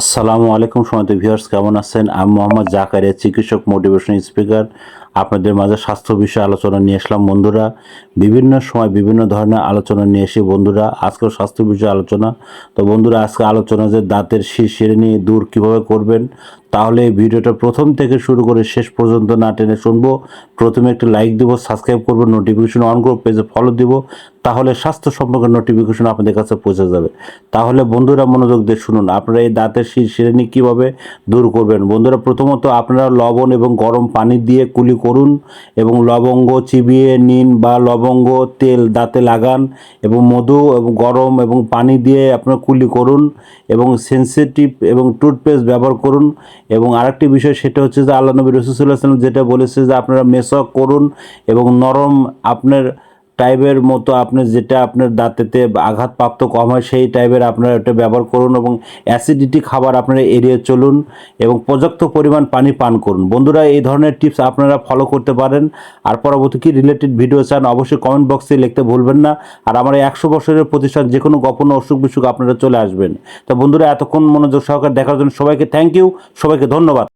আসসালামু আলাইকুম সমাজ ভিউয়ার্স, কেমন আছেন? আমি মোহাম্মদ জাকারিয়া, চিকিৎসক মোটিভেশন স্পিকার। আপনাদের মাঝে স্বাস্থ্য বিষয়ে আলোচনা নিয়ে আসলাম বন্ধুরা। বিভিন্ন সময় বিভিন্ন ধরনের আলোচনা নিয়ে এসে বন্ধুরা। আজকেও স্বাস্থ্য বিষয়ে আলোচনা। তো বন্ধুরা, আজকে আলোচনা যে দাঁতের শীষ সেরে নিয়ে দূর কীভাবে করবেন, তাহলে এই ভিডিওটা প্রথম থেকে শুরু করে শেষ পর্যন্ত না টেনে শুনব। প্রথমে একটি লাইক দিব সাবস্ক্রাইব করব নোটিফিকেশন অন করব পেজে ফলো দিব। তাহলে স্বাস্থ্য সম্পর্কে নোটিফিকেশন আপনাদের কাছে পৌঁছে যাবে। তাহলে বন্ধুরা মনোযোগ দিয়ে শুনুন, আপনারা এই দাঁতের শীষ শ্রেণি কীভাবে দূর করবেন? বন্ধুরা, প্রথমত আপনারা লবণ এবং গরম পানি দিয়ে কুলি করুন এবং লবঙ্গ চিবিয়ে নিন বা লবঙ্গ, তেল, দাঁতে লাগান এবং মধু এবং গরম এবং পানি দিয়ে আপনারা কুলি করুন এবং সেন্সিটিভ এবং টুথপেস্ট ব্যবহার করুন এবং আরেকটি বিষয় সেটা হচ্ছে যে আল্লাহ নবী রসুল্লাহ যেটা বলেছে যে আপনারা মেসক করুন এবং নরম আপনার টাইপের মতো আপনি যেটা আপনার দাঁতেতে আঘাতপ্রাপ্ত কম হয়, সেই টাইপের আপনারা এটা ব্যবহার করুন এবং অ্যাসিডিটি খাবার আপনারা এড়িয়ে চলুন এবং পর্যাপ্ত পরিমাণ পানি পান করুন। বন্ধুরা, এই ধরনের টিপস আপনারা ফলো করতে পারেন। আর পরবর্তী কি রিলেটেড ভিডিও চান, অবশ্যই কমেন্ট বক্সে লিখতে ভুলবেন না। আর আমার একশো বছরের প্রতিষ্ঠান যে কোনো গোপন অসুখ বিসুখ আপনারা চলে আসবেন। তো বন্ধুরা, এতক্ষণ মনোযোগ সহকারে দেখার জন্য সবাইকে থ্যাংক ইউ সবাইকে ধন্যবাদ।